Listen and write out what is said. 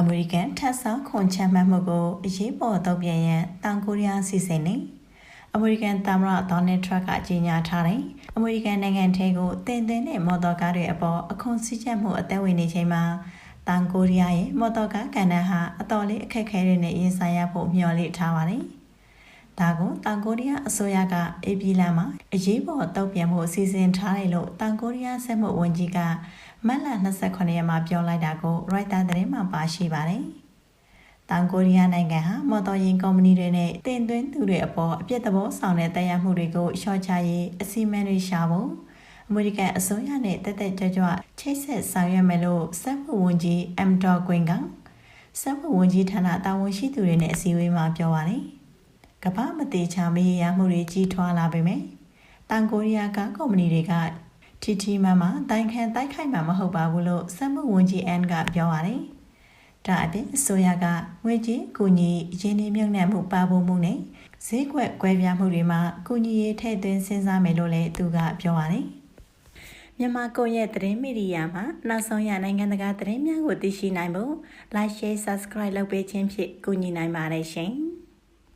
အမေရိကန်ထပ်ဆောင်ခွန်ချမှတ်မှုကိုအရေးပေါ်တုံ့ပြန်ရန်တောင်ကိုရီးယားစီစဉ်နေအမေရိကန်သမ္မတဒေါ်နယ်ထရန့်ကကြေညာထားတယ်အမေရိကန်နိုင်ငံထဲကိုတင်သွင်းတဲ့မော်တော်ကားတွေအပေါ်အခွန်စည်းကြပ်မှုအသက်ဝင်နေချိန်မှာတောင်ကိုရီးယားရဲ့မော်တော်ကားကန်နဟာအတော်လေးအခက်အခဲတွေနဲ့ရင်ဆိုင်ရဖို့မျှော်လင့်ထားပါတယ် ဒါကိုတောင်ကိုရီးယားအစိုးရကအေပီလန်မှာအရေးပေါ်တုံ့ပြန်မှုအစီအစဉ်ထားတယ်လို့တောင်ကိုရီးယားဆက်မှုဝန်ကြီးကမတ်လ29ရက်မှာပြောလိုက်တာကိုရိုက်တာသတင်းမှာပါရှိပါတယ်။တောင်ကိုရီးယားနိုင်ငံဟာမော်တော်ယာဉ်ကုမ္ပဏီတွေနဲ့တင်သွင်းသူတွေအပေါ်အပြစ်သဘောဆောင်တဲ့တရားမှုတွေကိုရှော့ချရေးအစီအမံတွေရှာဖို့အမေရိကန်အစိုးရနဲ့တက်တက်ကြွကြွချိတ်ဆက်ဆောင်ရွက်မယ်လို့စက်မှုဝန်ကြီးအမ်ဒေါ်ကွင်ကစက်မှုဝန်ကြီးဌာနတာဝန်ရှိသူတွေနဲ့အစည်းအဝေးမှာပြောပါတယ်။ ကမ္ဘာမတိချာမရေရာမှုတွေကြီးထွားလာပေမဲ့တောင်ကိုရီးယားကကုမ္ပဏီတွေကတီတီမမတိုင်ခံတိုက်ခိုက်မှာမဟုတ်ပါဘူးလို့စက်မှုဝန်ကြီးအန်ကပြောပါတယ်။ဒါအပြင်အစိုးရကငွေကြေးကူညီရင်းနှီးမြှုပ်နှံမှုပါဖို့မှုနဲ့ဈေးကွက်ကွဲပြားမှုတွေမှာကူညီရေးထည့်သွင်းစဉ်းစားမယ်လို့လည်းသူကပြောပါတယ်။မြန်မာကိုရဲ့သတင်းမီဒီယာမှာနောက်ဆုံးရနိုင်ငံတကာသတင်းများကိုသိရှိနိုင်ဖို့ like share subscribe လုပ်ပေးခြင်းဖြင့်ကူညီနိုင်ပါတယ်ရှင်။